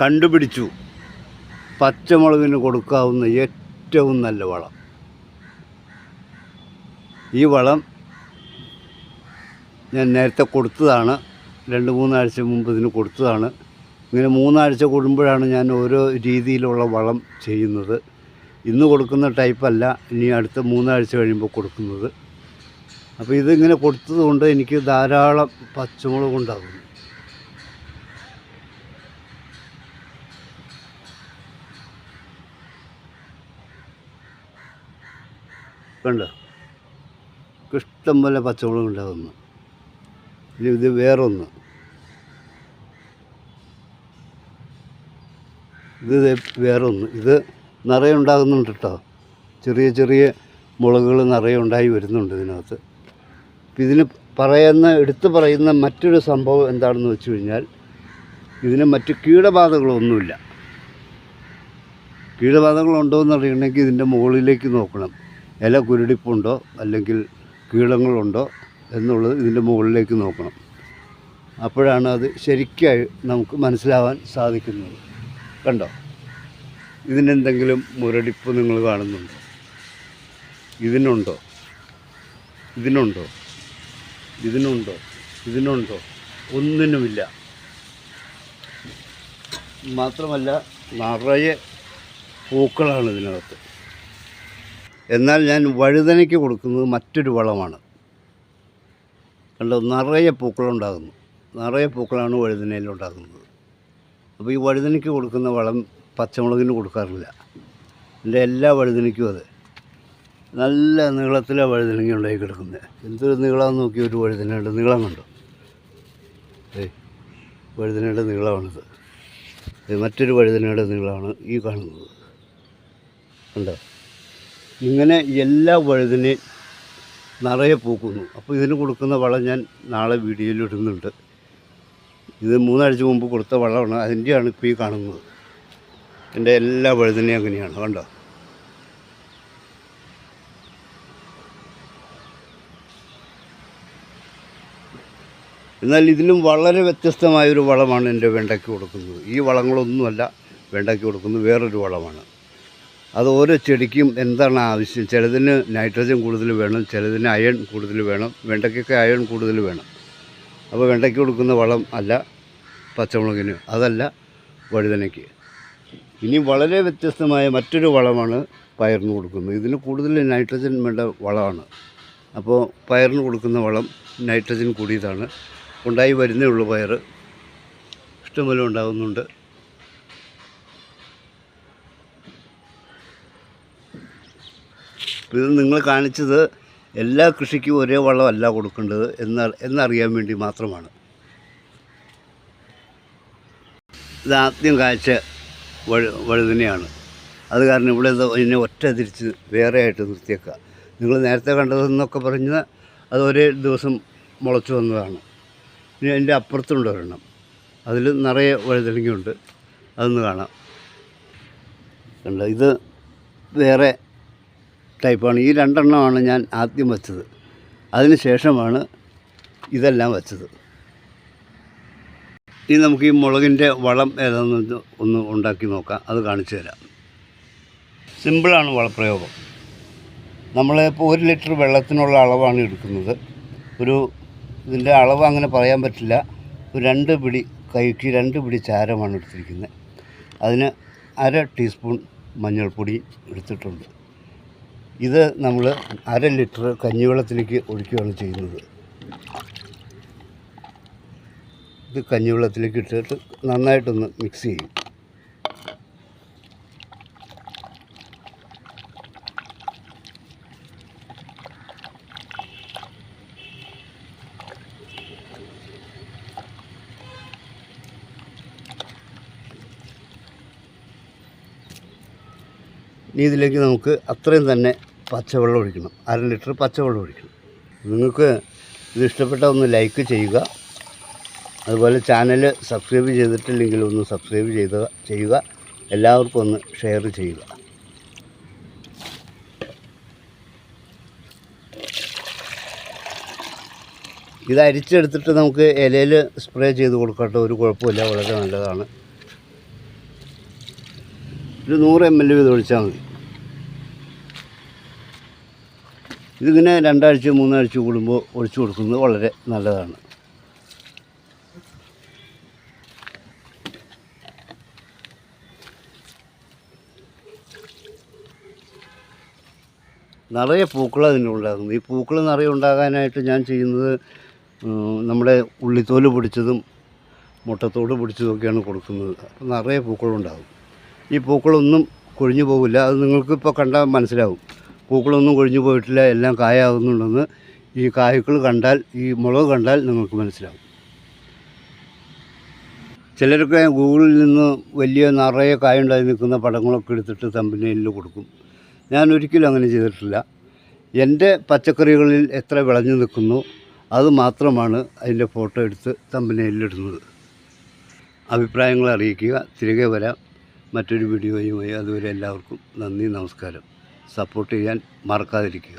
കണ്ടുപിടിച്ചു. പച്ചമുളകിന് കൊടുക്കാവുന്ന ഏറ്റവും നല്ല വളം. ഈ വളം ഞാൻ നേരത്തെ കൊടുത്തതാണ്. രണ്ട് മൂന്നാഴ്ച മുമ്പ് ഇതിന് കൊടുത്തതാണ്. ഇങ്ങനെ മൂന്നാഴ്ച കൂടുമ്പോഴാണ് ഞാൻ ഓരോ രീതിയിലുള്ള വളം ചെയ്യുന്നത്. ഇന്ന് കൊടുക്കുന്ന ടൈപ്പല്ല. ഇനി അടുത്ത മൂന്നാഴ്ച കഴിയുമ്പോൾ കൊടുക്കുന്നത്. അപ്പോൾ ഇതിങ്ങനെ കൊടുത്തതുകൊണ്ട് എനിക്ക് ധാരാളം പച്ചമുളക് ഉണ്ടാകുന്നു കണ്ടോ? ഇഷ്ടം പോലെ പച്ചമുളക് ഉണ്ടാകുന്നു ഇനി ഇത് വേറൊന്ന്. ഇത് വേറൊന്ന്. ഇത് നിറയെ ഉണ്ടാകുന്നുണ്ട് കേട്ടോ. ചെറിയ ചെറിയ മുളകുകൾ നിറയെ ഉണ്ടായി വരുന്നുണ്ട് ഇതിനകത്ത്. ഇതിന് പറയുന്ന എടുത്തു പറയുന്ന മറ്റൊരു സംഭവം എന്താണെന്ന് വെച്ച് കഴിഞ്ഞാൽ ഇതിന് മറ്റ് കീടബാധകളൊന്നുമില്ല. കീടബാധകളുണ്ടോ എന്ന് അറിയണമെങ്കിൽ ഇതിന്റെ മുകളിലേക്ക് നോക്കണം. ഇല കുരുടിപ്പുണ്ടോ അല്ലെങ്കിൽ കീടങ്ങളുണ്ടോ എന്നുള്ളത് ഇതിന്റെ മുകളിലേക്ക് നോക്കണം. അപ്പോഴാണ് അത് ശരിക്കായി നമുക്ക് മനസ്സിലാവാൻ സാധിക്കുന്നത്. കണ്ടോ? ഇതിനെന്തെങ്കിലും മുരടിപ്പ് നിങ്ങൾ കാണുന്നുണ്ടോ? ഇതിനുണ്ടോ? ഇതിനുണ്ടോ? ഇതിനുണ്ടോ? ഇതിനുണ്ടോ? ഒന്നിനുമില്ല. മാത്രമല്ല നിറയെ പൂക്കളാണ് ഇതിനകത്ത്. എന്നാൽ ഞാൻ വഴുതനയ്ക്ക് കൊടുക്കുന്നത് മറ്റൊരു വളമാണ്. കണ്ടോ? നിറയെ പൂക്കളുണ്ടാകുന്നു. നിറയെ പൂക്കളാണ് വഴുതനയിലുണ്ടാകുന്നത്. അപ്പോൾ ഈ വഴുതനയ്ക്ക് കൊടുക്കുന്ന വളം പച്ചമുളകിന് കൊടുക്കാറില്ല. എന്റെ എല്ലാ വഴുതനയ്ക്കും അതെ. നല്ല നീളത്തിലെ വഴുതനങ്ങ ഉണ്ടായി കിടക്കുന്നത് എന്തൊരു നീളം നോക്കി ഒരു വഴുതനയുടെ നീളം കണ്ടു? ഏയ് വഴുതനയുടെ നീളമാണിത്. മറ്റൊരു വഴുതനയുടെ നീളമാണ് ഈ കാണുന്നത്. കണ്ടോ? ഇങ്ങനെ എല്ലാ വഴുതിനെയും നിറയെ പൂക്കുന്നു. അപ്പോൾ ഇതിന് കൊടുക്കുന്ന വളം ഞാൻ നാളെ വീഡിയോയിൽ ഇടുന്നുണ്ട്. ഇത് മൂന്നാഴ്ച മുമ്പ് കൊടുത്ത വളമാണ്. അതിന്റെയാണ് ഇപ്പോൾ ഈ കാണുന്നത്. എന്റെ എല്ലാ വഴുതിനെയും അങ്ങനെയാണ്. കണ്ടോ? എന്നാൽ ഇതിലും വളരെ വ്യത്യസ്തമായൊരു വളമാണ് എന്റെ വെണ്ടയ്ക്ക് കൊടുക്കുന്നത്. ഈ വളങ്ങളൊന്നുമല്ല വെണ്ടയ്ക്ക് കൊടുക്കുന്നത് വേറൊരു വളമാണ്. അത് ഓരോ ചെടിക്കും എന്താണ് ആവശ്യം? ചിലതിന് നൈട്രജൻ കൂടുതൽ വേണം ചിലതിന് അയൺ കൂടുതൽ വേണം വെണ്ടയ്ക്കൊക്കെ അയൺ കൂടുതൽ വേണം. അപ്പോൾ വെണ്ടയ്ക്ക് കൊടുക്കുന്ന വളം അല്ല പച്ചമുളകിന് അതല്ല വഴുതനയ്ക്ക്. ഇനി വളരെ വ്യത്യസ്തമായ മറ്റൊരു വളമാണ് പയറിന് കൊടുക്കുന്നത്. ഇതിന് കൂടുതൽ നൈട്രജൻ വേണ്ട വളമാണ്. അപ്പോൾ പയറിന് കൊടുക്കുന്ന വളം നൈട്രജൻ കൂടിയതാണ്. ഉണ്ടായി വരുന്നേ ഉള്ളൂ പയർ ഇഷ്ടംപോലെ ഉണ്ടാകുന്നുണ്ട് ഇത് നിങ്ങൾ കാണിച്ചത് എല്ലാ കൃഷിക്കും ഒരേ വളമല്ല കൊടുക്കേണ്ടത് എന്ന എന്നറിയാൻ വേണ്ടി മാത്രമാണ്. ഇത് ആദ്യം കാഴ്ച വഴു വഴുതനെയാണ്. അത് കാരണം ഇവിടെ ഇത് ഇതിനെ ഒറ്റ തിരിച്ച് വേറെ ആയിട്ട് നിർത്തിയേക്കുക. നിങ്ങൾ നേരത്തെ കണ്ടതെന്നൊക്കെ പറഞ്ഞ് അത് ഒരേ ദിവസം മുളച്ചു വന്നതാണ്. ഇനി അതിന്റെ അപ്പുറത്തുണ്ട് ഒരെണ്ണം. അതിൽ നിറയെ വഴുതനങ്ങയുണ്ട്. അതൊന്ന് കാണാം. കണ്ടോ? ഇത് വേറെ ടൈപ്പാണ്. ഈ രണ്ടെണ്ണമാണ് ഞാൻ ആദ്യം വെച്ചത്. അതിന് ശേഷമാണ് ഇതെല്ലാം വെച്ചത്. ഇനി നമുക്ക് ഈ മുളകിന്റെ വളം ഏതാണെന്ന് ഒന്ന് ഉണ്ടാക്കി നോക്കാം. അത് കാണിച്ചു തരാം. സിമ്പിളാണ് വളപ്രയോഗം. നമ്മളിപ്പോൾ ഒരു ലിറ്റർ വെള്ളത്തിനുള്ള അളവാണ് എടുക്കുന്നത്. ഒരു ഇതിന്റെ അളവ് അങ്ങനെ പറയാൻ പറ്റില്ല. ഒരു രണ്ട് പിടി കൈക്ക് രണ്ട് പിടി ചാരമാണ് എടുത്തിരിക്കുന്നത്. അതിന് അര ടീസ്പൂൺ മഞ്ഞൾപ്പൊടി എടുത്തിട്ടുണ്ട്. ഇത് നമ്മൾ അര ലിറ്റർ കഞ്ഞിവെള്ളത്തിലേക്ക് ഒഴിക്കുകയാണ് ചെയ്യുന്നത്. ഇത് കഞ്ഞിവെള്ളത്തിലേക്ക് ഇട്ടിട്ട് നന്നായിട്ടൊന്ന് മിക്സ് ചെയ്യും. ഇതിലേക്ക് നമുക്ക് അത്രയും തന്നെ പച്ചവെള്ളം ഒഴിക്കണം. അര ലിറ്റർ പച്ചവെള്ളം ഒഴിക്കണം. നിങ്ങൾക്ക് ഇത് ഇഷ്ടപ്പെട്ട ഒന്ന് ലൈക്ക് ചെയ്യുക. അതുപോലെ ചാനൽ സബ്സ്ക്രൈബ് ചെയ്തിട്ടില്ലെങ്കിൽ ഒന്ന് സബ്സ്ക്രൈബ് ചെയ്ത ചെയ്യുക. എല്ലാവർക്കും ഒന്ന് ഷെയർ ചെയ്യുക. ഇത് അരിച്ചെടുത്തിട്ട് നമുക്ക് ഇലയിൽ സ്പ്രേ ചെയ്ത് കൊടുക്കട്ടെ. ഒരു കുഴപ്പമില്ല. വളരെ നല്ലതാണ്. ഒരു നൂറ് എം എൽ വീതം ഒഴിച്ചാൽ മതി. ഇതിങ്ങനെ രണ്ടാഴ്ച മൂന്നാഴ്ച കൂടുമ്പോൾ ഒഴിച്ചു കൊടുക്കുന്നത് വളരെ നല്ലതാണ്. നിറയെ പൂക്കൾ അതിനുണ്ടാകുന്നു ഈ പൂക്കൾ നിറയെ ഉണ്ടാകാനായിട്ട് ഞാൻ ചെയ്യുന്നത് നമ്മുടെ ഉള്ളിത്തോൽ പൊടിച്ചതും മുട്ടത്തോട് പൊടിച്ചതൊക്കെയാണ് കൊടുക്കുന്നത്. അപ്പോൾ നിറയെ പൂക്കളുണ്ടാകും. ഈ പൂക്കളൊന്നും കൊഴിഞ്ഞു പോകില്ല അത് നിങ്ങൾക്കിപ്പോൾ കണ്ടാൽ മനസ്സിലാവും. പൂക്കളൊന്നും കൊഴിഞ്ഞു പോയിട്ടില്ല. എല്ലാം കായാകുന്നുണ്ടെന്ന് ഈ കായ്ക്കൾ കണ്ടാൽ ഈ മുളക് കണ്ടാൽ നിങ്ങൾക്ക് മനസ്സിലാവും. ചിലരൊക്കെ ഗൂഗിളിൽ നിന്ന് വലിയ നിറയെ കായുണ്ടായി നിൽക്കുന്ന പടങ്ങളൊക്കെ എടുത്തിട്ട് തമ്പനയിൽ കൊടുക്കും. ഞാൻ ഒരിക്കലും അങ്ങനെ ചെയ്തിട്ടില്ല. എന്റെ പച്ചക്കറികളിൽ എത്ര വിളഞ്ഞു നിൽക്കുന്നു അത് മാത്രമാണ് അതിന്റെ ഫോട്ടോ എടുത്ത് തമ്പനയിലിടുന്നത് അഭിപ്രായങ്ങൾ അറിയിക്കുക. തിരികെ വരാം. മറ്റൊരു വീഡിയോയുമായി അതുവരെ എല്ലാവർക്കും നന്ദി നമസ്കാരം. സപ്പോർട്ട് ചെയ്യാൻ മറക്കാതിരിക്കുക.